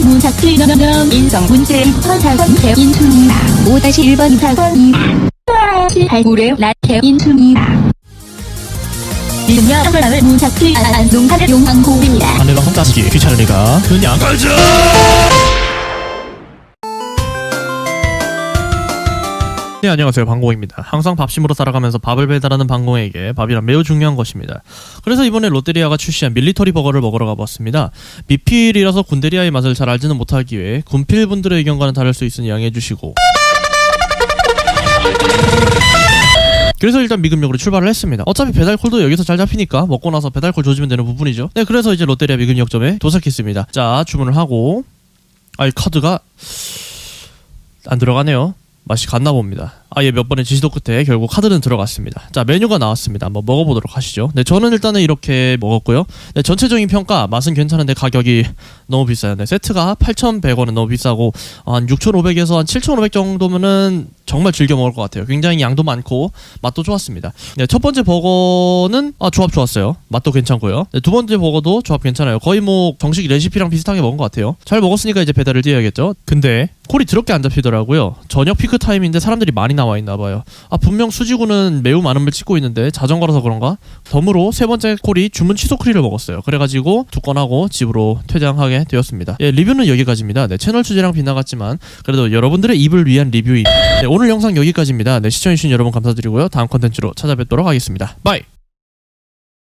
문삭질 넘넘 인성 문제부터 4번 개인투입니다 5-1번 4번 2 라테 인투입니다 이등여 사람을 문삭질 안농사를 용한 고입니다 안내방송 따시기 귀찮을 리가 그냥 가자 네 안녕하세요 방공입니다 항상 밥심으로 살아가면서 밥을 배달하는 방공에게 밥이란 매우 중요한 것입니다 그래서 이번에 롯데리아가 출시한 밀리터리 버거를 먹으러 가봤습니다 미필이라서 군대리아의 맛을 잘 알지는 못하기에 군필분들의 의견과는 다를 수 있으니 양해해 주시고 그래서 일단 미금역으로 출발을 했습니다. 어차피 배달콜도 여기서 잘 잡히니까 먹고 나서 배달콜 조지면 되는 부분이죠. 네, 그래서 이제 롯데리아 미금역점에 도착했습니다. 자, 주문을 하고 아이 카드가 안 들어가네요. 맛이 갔나 봅니다. 아예 몇 번의 지시도 끝에 결국 카드는 들어갔습니다. 자 메뉴가 나왔습니다. 한번 먹어보도록 하시죠. 네 저는 일단은 이렇게 먹었고요. 네 전체적인 평가 맛은 괜찮은데 가격이 너무 비싸요. 네 세트가 8,100원은 너무 비싸고 한 6,500에서 한 7,500 정도면은 정말 즐겨 먹을 것 같아요. 굉장히 양도 많고 맛도 좋았습니다. 네 첫 번째 버거는 아 조합 좋았어요. 맛도 괜찮고요. 네, 두 번째 버거도 조합 괜찮아요. 거의 뭐 정식 레시피랑 비슷하게 먹은 것 같아요. 잘 먹었으니까 이제 배달을 뛰어야겠죠. 근데 콜이 더럽게 안 잡히더라고요. 저녁 피크 타임인데 사람들이 많이 나와 있나 봐요. 아 분명 수지구는 매우 많은 걸 찍고 있는데 자전거라서 그런가? 덤으로 세 번째 콜이 주문 취소 콜이를 먹었어요. 그래가지고 두 건 하고 집으로 퇴장하게 되었습니다. 예, 리뷰는 여기까지입니다. 네, 채널 주제랑 빗나갔지만 그래도 여러분들의 입을 위한 리뷰이. 네, 오늘 영상 여기까지입니다. 네, 시청해주신 여러분 감사드리고요. 다음 컨텐츠로 찾아뵙도록 하겠습니다. 바이.